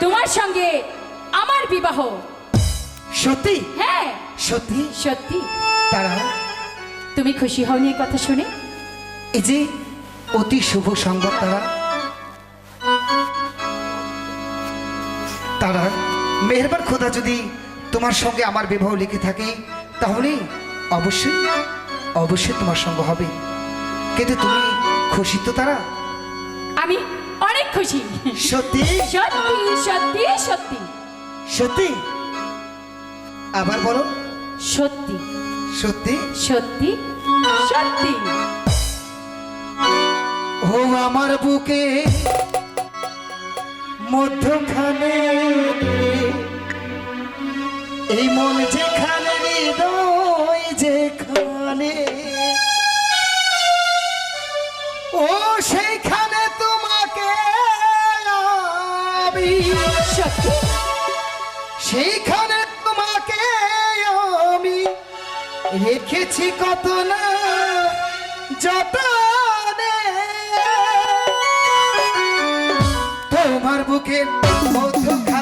তোমার সঙ্গে আমার বিবাহ। সত্যি? হ্যাঁ। সত্যি? সত্যি। তারা? তুমি খুশি হওনি এই কথা শুনে? এই যে অতি শুভ সংবাদ তারা। তারা মেহরবান খোদা যদি তোমার সঙ্গে আমার বিবাহ লিখে থাকে তাহলে অবশ্যই অবশ্যই তোমার সঙ্গ হবে। কিন্তু তুমি খুশি তো তারা? আমি অনেক খুশি। সত্যি? সত্যি সত্যি সত্যি। সত্যি? আবার বলো। সত্যি। সত্যি? সত্যি সত্যি। ও আমার বুকে মধ্যখানে এই মন যেখানে হৃদয় যেখানে ও সেইখানে সেইখানে তোমাকে আমি রেখেছি কত না যত তোমার বুকের মধ্যখানে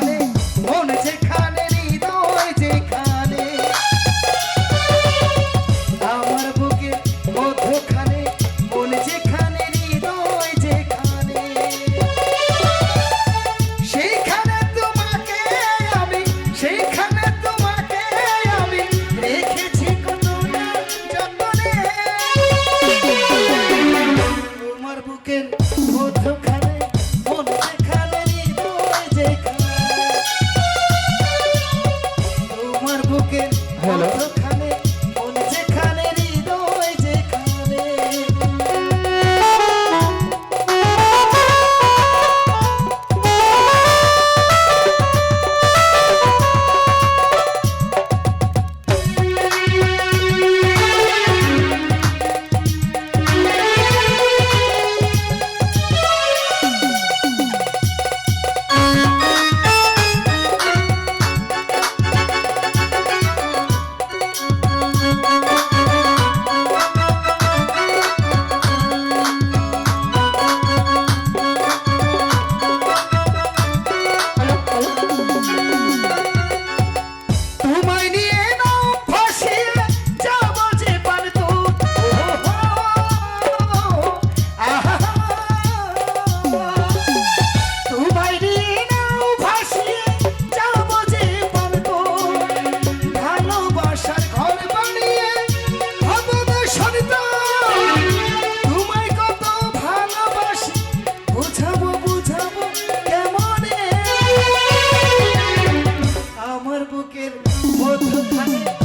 বুকের বুকের মধ্যখানে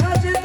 touching